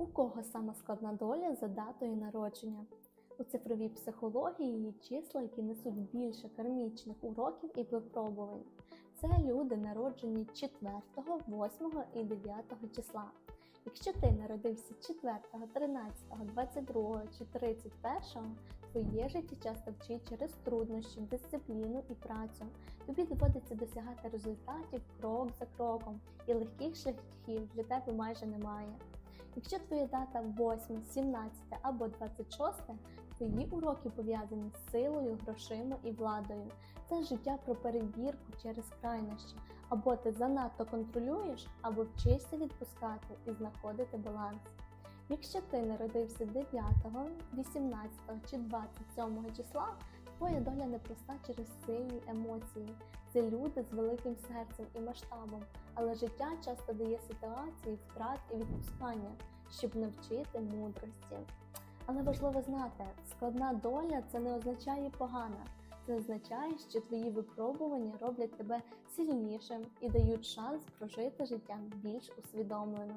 У кого сама складна доля за датою народження? У цифровій психології є числа, які несуть більше кармічних уроків і випробувань. Це люди, народжені 4, 8 і 9 числа. Якщо ти народився 4, 13, 22 чи 31, твоє життя часто вчить через труднощі, дисципліну і працю. Тобі доводиться досягати результатів крок за кроком, і легких шляхів для тебе майже немає. Якщо твоя дата 8, 17 або 26, твої уроки пов'язані з силою, грошима і владою. Це життя про перевірку через крайнощі. Або ти занадто контролюєш, або вчишся відпускати і знаходити баланс. Якщо ти народився 9, 18 чи 27 числа, твоя доля непроста через сильні емоції. Це люди з великим серцем і масштабом, але життя часто дає ситуації втрат і відпускання, щоб навчити мудрості. Але важливо знати, складна доля це не означає погана. Це означає, що твої випробування роблять тебе сильнішим і дають шанс прожити життя більш усвідомлено.